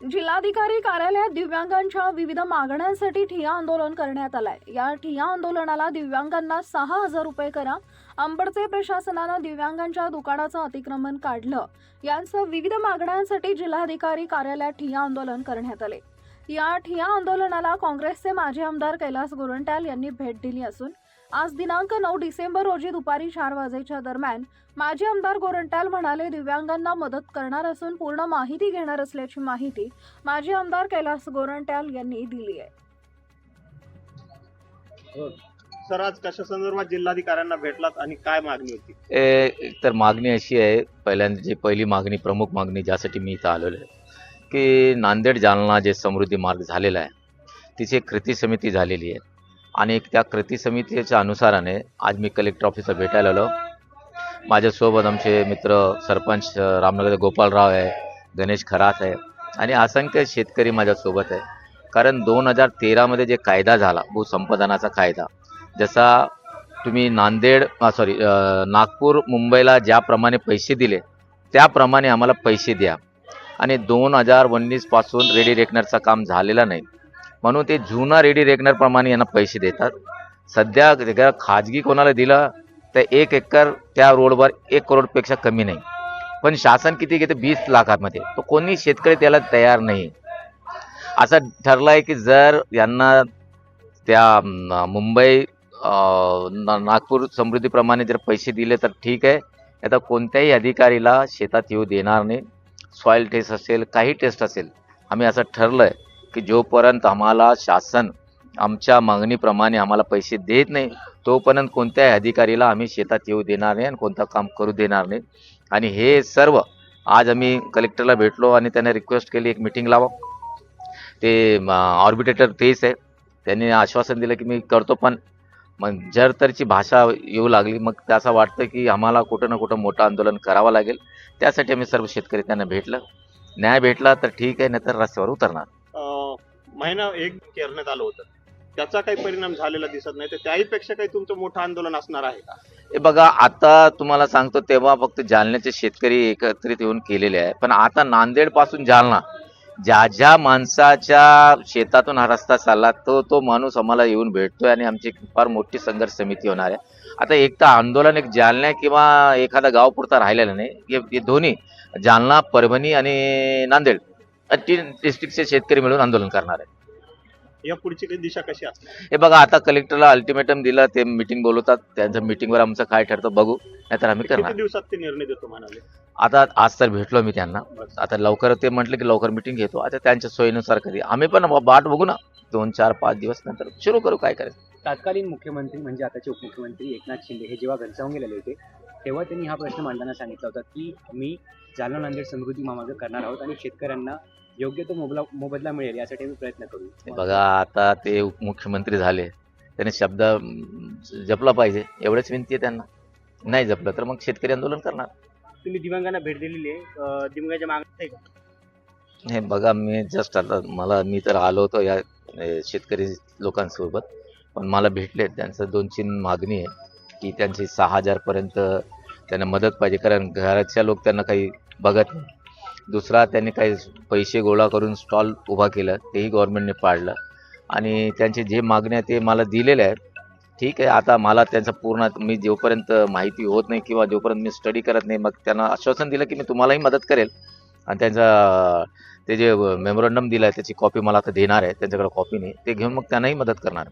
जिल्हाधिकारी कार्यालयात दिव्यांगांच्या विविध मागण्यांसाठी ठिया आंदोलन करण्यात आलंय. या ठिया आंदोलनाला दिव्यांगांना सहा हजार रुपये करा. अंबडचे प्रशासनानं दिव्यांगांच्या दुकानाचं अतिक्रमण काढलं. यांसह विविध मागण्यांसाठी जिल्हाधिकारी कार्यालयात ठिया आंदोलन करण्यात आले. या ठिया आंदोलनाला काँग्रेसचे माजी आमदार कैलास गोरंट्याल यांनी भेट दिली असून आज दिनांक नऊ डिसेंबर रोजी दुपारी चार वाजेच्या दरम्यान माजी आमदार गोरंट्याल म्हणाले दिव्यांगांना मदत करणार असून पूर्ण माहिती घेणार असल्याची माहिती माजी आमदार कैलास गोरंट्याल यांनी दिली आहे. सर आज कशा संदर्भात जिल्हाधिकाऱ्यांना भेटलात आणि काय मागणी होती? ए, तर मागणी अशी आहे पहिल्यांदा जी पहिली मागणी प्रमुख मागणी ज्यासाठी मी इथं आलेलो आहे की नांदेड जालना जे समृद्धी मार्ग झालेला आहे तिची एक कृती समिती झालेली आहे. आणि त्या कृती समितीच्या अनुसाराने आज मी कलेक्टर ऑफिसला भेटायला आलो. माझ्यासोबत आमचे मित्र सरपंच रामनगर गोपालराव आहे गणेश खरात आहे आणि असंख्य शेतकरी माझ्यासोबत आहे. कारण दोन हजार तेरामध्ये जे कायदा झाला भूसंपादनाचा कायदा जसा तुम्ही नांदेड सॉरी नागपूर मुंबईला ज्याप्रमाणे पैसे दिले त्याप्रमाणे आम्हाला पैसे द्या. आणि दोन हजार उन्नीसपासून रेडी रेकनरचं काम झालेलं नाही. म्हणून ते जुना रेडी रेकनरप्रमाणे यांना पैसे देतात. सध्या जर खाजगी कोणाला दिलं तर एक एकर त्या रोडवर एक करोडपेक्षा कमी नाही. पण शासन किती घेते? वीस लाखामध्ये. तो कोणी शेतकरी त्याला तयार नाही. असं ठरलं आहे की जर यांना त्या मुंबई ना- नागपूर समृद्धीप्रमाणे जर पैसे दिले तर ठीक आहे. आता कोणत्याही अधिकारीला शेतात येऊ देणार नाही. सॉईल टेस्ट असेल काही टेस्ट असेल. आम्ही असं ठरलं आहे की जोपर्यंत आम्हाला शासन आमच्या मागणीप्रमाणे आम्हाला पैसे देत नाही तोपर्यंत कोणत्याही अधिकारीला आम्ही शेतात येऊ देणार नाही आणि कोणतं काम करू देणार नाही. आणि हे सर्व आज आम्ही कलेक्टरला भेटलो आणि त्यांना रिक्वेस्ट केली एक मिटिंग लावा. ते ऑर्बिटेटर तेच आहे. त्यांनी आश्वासन दिलं की मी करतो पण मग जर तरची भाषा येऊ लागली मग त्याचं वाटतं की आम्हाला कुठं ना कुठं मोठं आंदोलन करावं लागेल. त्यासाठी आम्ही सर्व शेतकरी त्यांना भेटलं. न्याय भेटला तर ठीक आहे नाही तर रस्त्यावर उतरणार. महिना एक करण्यात आलं होतं. त्याचा काही परिणाम झालेला दिसत नाही. तर त्याहीपेक्षा काही तुमचं मोठं आंदोलन असणार आहे का? हे बघा आता तुम्हाला सांगतो तेव्हा फक्त जालन्याचे शेतकरी एकत्रित येऊन केलेले आहे. पण आता नांदेडपासून जालना ज्या ज्या माणसाच्या शेतातून हा रस्ता चालला तो तो माणूस आम्हाला येऊन भेटतोय आणि आमची फार मोठी संघर्ष समिती होणार आहे. आता एक तर आंदोलन एक जालना किंवा एखादा गाव पुरता राहिलेला नाही. हे दोन्ही जालना परभणी आणि नांदेड. तीन डिस्ट्रिक्टचे शेतकरी मिळून आंदोलन करणार आहे या पुढची काही दिशा कशी असणार? हे बघा आता कलेक्टरला अल्टिमेटम दिलं ते मिटिंग बोलवतात त्यांच्या मिटिंगवर आमचं काय ठरतं बघू नाहीतर आम्ही करणार. किती दिवसात ते निर्णय देतो म्हणाले? आता आज तर भेटलो मी त्यांना. आता लवकर ते म्हटलं की लवकर मिटिंग घेतो. आता त्यांच्या सोयीनुसार कधी. आम्ही पण वाट बघू ना. दोन चार पाच दिवस नंतर सुरू करू काय करायचं. तत्कालीन मुख्यमंत्री म्हणजे आताचे उपमुख्यमंत्री एकनाथ शिंदे हे जेव्हा घनसावंगी गेलेले होते तेव्हा त्यांनी हा प्रश्न मांडताना सांगितला होता की मी जालना नांदेड समृद्धी महामार्ग करणार आहोत आणि शेतकऱ्यांना योग्य तो मोबला मोबदला मिळेल यासाठी आम्ही प्रयत्न हे करू बघा आता ते उपमुख्यमंत्री झाले. त्याने शब्द जपला पाहिजे. एवढंच विनंती आहे त्यांना. नाही जपलं तर मग शेतकरी आंदोलन करणार. तुम्ही दिव्यांगांना भेट दिलेली आहे. दिव्यांगाच्या मागणी हे बघा मी जस्ट आता मला मी तर आलो होतो या शेतकरी लोकांसोबत. पण मला भेटले त्यांचं दोन तीन मागणी आहे की त्यांची सहा हजारपर्यंत त्यांना मदत पाहिजे कारण घराच्या लोक त्यांना काही बघत नाही. दुसरा त्यांनी काही पैसे गोळा करून स्टॉल उभा केलं तेही गव्हर्मेंटने पाडलं. आणि त्यांचे जे मागण्या ते मला दिलेले आहेत ठीक आहे आता मला त्यांचा पूर्ण मी जोपर्यंत माहिती होत नाही किंवा जोपर्यंत मी स्टडी करत नाही मग त्यांना आश्वासन दिलं की मी तुम्हालाही मदत करेल. आणि त्यांचा ते जे मेमोरंडम दिलं आहे त्याची कॉपी मला आता देणार आहे त्यांच्याकडे कॉपी नाही ते घेऊन मग त्यांनाही मदत करणार